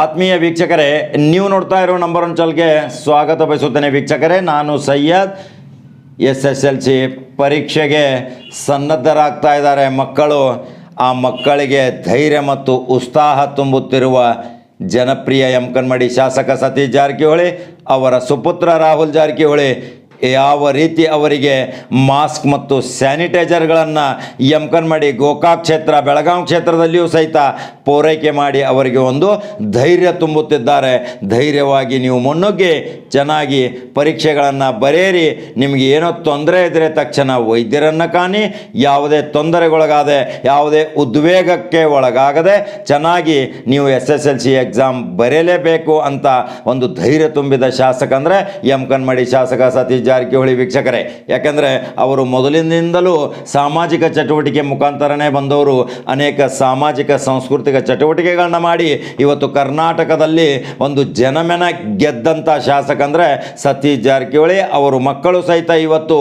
ಆತ್ಮೀಯ ವೀಕ್ಷಕರೇ, ನೀವು ನೋಡ್ತಾ ಇರೋ ನಂಬರ್ ಒನ್ ಚಾಲ್ಗೆ ಸ್ವಾಗತ ಬಯಸುತ್ತೇನೆ ವೀಕ್ಷಕರೇ. ನಾನು Syed S S L C ಪರೀಕ್ಷೆಗೆ ಸನ್ನದ್ಧರಾಗ್ತಾ ಇದ್ದಾರೆ ಮಕ್ಕಳು. ಆ ಮಕ್ಕಳಿಗೆ ಧೈರ್ಯ ಮತ್ತು ಉತ್ಸಾಹ ತುಂಬುತ್ತಿರುವ ಜನಪ್ರಿಯ ಎಂ ಕನ್ಮಡಿ ಶಾಸಕ ಸತೀಶ್ ಜಾರಕಿಹೊಳಿ, ಅವರ ಸುಪುತ್ರ ರಾಹುಲ್ ಜಾರಕಿಹೊಳಿ ಯಾವ ರೀತಿ ಅವರಿಗೆ ಮಾಸ್ಕ್ ಮತ್ತು ಸ್ಯಾನಿಟೈಸರ್ಗಳನ್ನು ಯಮಕನ್ಮಡಿ ಗೋಕಾಕ್ ಕ್ಷೇತ್ರ ಬೆಳಗಾವಿ ಕ್ಷೇತ್ರದಲ್ಲಿಯೂ ಸಹಿತ ಪೂರೈಕೆ ಮಾಡಿ ಅವರಿಗೆ ಒಂದು ಧೈರ್ಯ ತುಂಬುತ್ತಿದ್ದಾರೆ. ಧೈರ್ಯವಾಗಿ ನೀವು ಮುನ್ನುಗ್ಗಿ, ಚೆನ್ನಾಗಿ ಪರೀಕ್ಷೆಗಳನ್ನು ಬರೆಯಿರಿ. ನಿಮಗೆ ಏನೋ ತೊಂದರೆ ಇದ್ದರೆ ತಕ್ಷಣ ವೈದ್ಯರನ್ನು ಕಾಣಿ. ಯಾವುದೇ ತೊಂದರೆಗೊಳಗಾದೆ, ಯಾವುದೇ ಉದ್ವೇಗಕ್ಕೆ ಒಳಗಾಗದೆ ಚೆನ್ನಾಗಿ ನೀವು S S L C exam ಬರೆಯಲೇಬೇಕು ಅಂತ ಒಂದು ಧೈರ್ಯ ತುಂಬಿದ ಶಾಸಕ ಅಂದರೆ ಎಂ ಕನ್ಮಡಿ ಶಾಸಕ ಸತೀಶ್ ಜಾರಕಿಹೊಳಿ ವೀಕ್ಷಕರೇ. ಯಾಕಂದರೆ ಅವರು ಮೊದಲಿನಿಂದಲೂ ಸಾಮಾಜಿಕ ಚಟುವಟಿಕೆ ಮುಖಾಂತರನೇ ಬಂದವರು. ಅನೇಕ ಸಾಮಾಜಿಕ, ಸಾಂಸ್ಕೃತಿಕ ಚಟುವಟಿಕೆಗಳನ್ನ ಮಾಡಿ ಇವತ್ತು ಕರ್ನಾಟಕದಲ್ಲಿ ಒಂದು ಜನಮೆನ ಗೆದ್ದಂಥ ಶಾಸಕ ಅಂದರೆ ಸತೀಶ್ ಜಾರಕಿಹೊಳಿ ಅವರು ಮಕ್ಕಳು ಸಹಿತ ಇವತ್ತು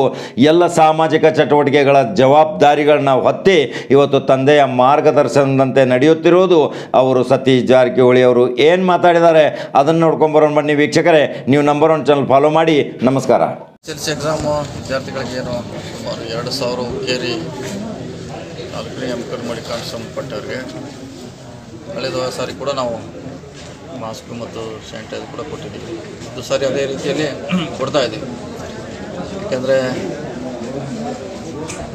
ಎಲ್ಲ ಸಾಮಾಜಿಕ ಚಟುವಟಿಕೆಗಳ ಜವಾಬ್ದಾರಿಗಳನ್ನ ಹೊತ್ತಿ ಇವತ್ತು ತಂದೆಯ ಮಾರ್ಗದರ್ಶನದಂತೆ ನಡೆಯುತ್ತಿರುವುದು ಅವರು ಸತೀಶ್ ಜಾರಕಿಹೊಳಿ ಅವರು. ಏನು ಮಾತಾಡಿದ್ದಾರೆ? ಅದನ್ನು ನೋಡ್ಕೊಂಬರೋಣ ಬನ್ನಿ ವೀಕ್ಷಕರೇ. ನೀವು ನಂಬರ್ ಒನ್ ಚಾನಲ್ ಫಾಲೋ ಮಾಡಿ. ನಮಸ್ಕಾರ. ಎಸ್ ಎಕ್ಸಾಮು ವಿದ್ಯಾರ್ಥಿಗಳಿಗೆ ಏನು ಸುಮಾರು ಎರಡು ಸಾವಿರ ಕೇರಿ ನಾಲ್ಕನೇ ಎಂ ಕಡ್ ಮಾಡಿ ಸಂಬಂಧಪಟ್ಟವ್ರಿಗೆ. ಕಳೆದ ಸಾರಿ ಕೂಡ ನಾವು ಮಾಸ್ಕ್ ಮತ್ತು ಸ್ಯಾನಿಟೈಸರ್ ಕೂಡ ಕೊಟ್ಟಿದ್ದೀವಿ. ಇದು ಸಾರಿ ಅದೇ ರೀತಿಯಲ್ಲಿ ಕೊಡ್ತಾ ಇದ್ದೀವಿ. ಯಾಕೆಂದರೆ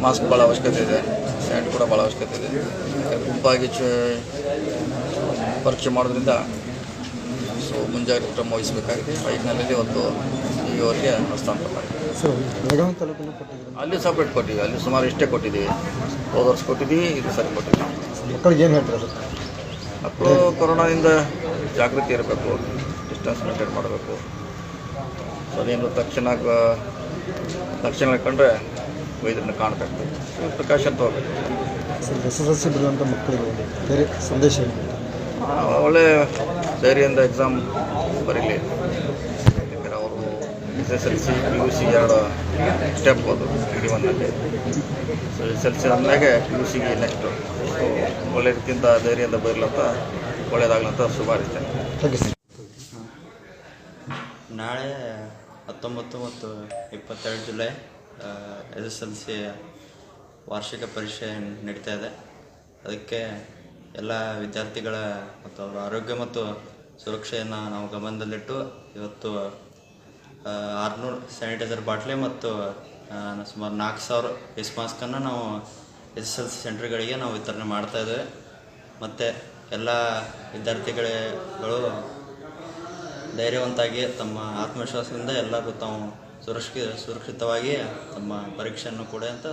ಮಾಸ್ಕ್ ಭಾಳ ಅವಶ್ಯಕತೆ ಇದೆ. ಸ್ಯಾನಿಟ್ ಕೂಡ ಭಾಳ ಅವಶ್ಯಕತೆ ಇದೆ. ಗುಂಪಾಗಿ ಚ ಪರೀಕ್ಷೆ ಮಾಡೋದ್ರಿಂದ ಸೊ ಮುಂಜಾಗ್ರತೆ ಕ್ರಮ ವಹಿಸಬೇಕಾಗಿದೆ. ಆ ಹಿನ್ನೆಲೆಯಲ್ಲಿ ಇವತ್ತು ಇವರಿಗೆ ಹಸ್ತಾಂತರ ಕೊಟ್ಟಿದ್ರು ಅಲ್ಲಿ ಸಪ್ರೇಟ್ ಕೊಟ್ಟಿದ್ದೀವಿ. ಅಲ್ಲಿ ಸುಮಾರು ಇಷ್ಟೇ ಕೊಟ್ಟಿದ್ದೀವಿ. ಹೋದ ವರ್ಷ ಕೊಟ್ಟಿದ್ದೀವಿ ಇದು ಸರಿ ಕೊಟ್ಟಿದ್ದೀವಿ ಮಕ್ಕಳಿಗೆ ಏನು ಹೇಳ್ತಾರೆ ಮಕ್ಕಳು ಕೊರೋನಾದಿಂದ ಜಾಗೃತಿ ಇರಬೇಕು ಡಿಸ್ಟೆನ್ಸ್ ಮೇಂಟೈನ್ ಮಾಡಬೇಕು. ಸೊ ಅದೇನು ತಕ್ಷಣ ತಕ್ಷಣ ಕಂಡ್ರೆ ವೈದ್ಯರನ್ನ ಕಾಣಬೇಕು. ಪ್ರಿಕಾಷನ್ ತೊಗೋಬೇಕು. Sir S S L C ಬರೆಯುವಂಥ ಮಕ್ಕಳಿಗೆ ಬೇರೆ ಸಂದೇಶ ಒಳ್ಳೆ ಧೈರ್ಯದಿಂದ ಎಕ್ಸಾಮ್ ಬರೀಲಿ. ಯಾಕಂದರೆ ಅವರು S S L C P U C ಎರಡು ಸ್ಟೆಪ್ ಅದು ಡಿ ಒನ್ನಲ್ಲಿ ಸೊ ಎಸ್ ಎಲ್ ಸಿ ಆದಮೇಲೆ ಪಿ ಯು ಸಿಗೆ ನೆಕ್ಸ್ಟು ಸೊ ಒಳ್ಳೆ ರೀತಿಯಿಂದ ಧೈರ್ಯದಿಂದ ಬರಲಂತ ಒಳ್ಳೇದಾಗ್ಲಂತ ಶುಭಾರಿಸ್ತೇನೆ ಥ್ಯಾಂಕ್ ಯು ಸರ್ ನಾಳೆ ಹತ್ತೊಂಬತ್ತು ಮತ್ತು ಇಪ್ಪತ್ತೆರಡು July S S L C ವಾರ್ಷಿಕ ಪರೀಕ್ಷೆ ನಡೀತಾ ಇದೆ. ಅದಕ್ಕೆ ಎಲ್ಲ ವಿದ್ಯಾರ್ಥಿಗಳ ಮತ್ತು ಅವರ ಆರೋಗ್ಯ ಮತ್ತು ಸುರಕ್ಷೆಯನ್ನು ನಾವು ಗಮನದಲ್ಲಿಟ್ಟು ಇವತ್ತು ಆರುನೂರು ಸ್ಯಾನಿಟೈಸರ್ ಬಾಟ್ಲಿ ಮತ್ತು ಸುಮಾರು ನಾಲ್ಕು ಸಾವಿರ ಫೇಸ್ ಮಾಸ್ಕನ್ನು ನಾವು ಎಸ್ ಎಸ್ ಎಲ್ ಸಿ ಸೆಂಟರ್ಗಳಿಗೆ ನಾವು ವಿತರಣೆ ಮಾಡ್ತಾ ಇದ್ದೇವೆ. ಮತ್ತು ಎಲ್ಲ ವಿದ್ಯಾರ್ಥಿಗಳು ಧೈರ್ಯವಂತಾಗಿ ತಮ್ಮ ಆತ್ಮವಿಶ್ವಾಸದಿಂದ ಎಲ್ಲರೂ ತಾವು ಸುರಕ್ಷಿ, ಸುರಕ್ಷಿತವಾಗಿ ತಮ್ಮ ಪರೀಕ್ಷೆಯನ್ನು ಕೊಡಿ ಅಂತ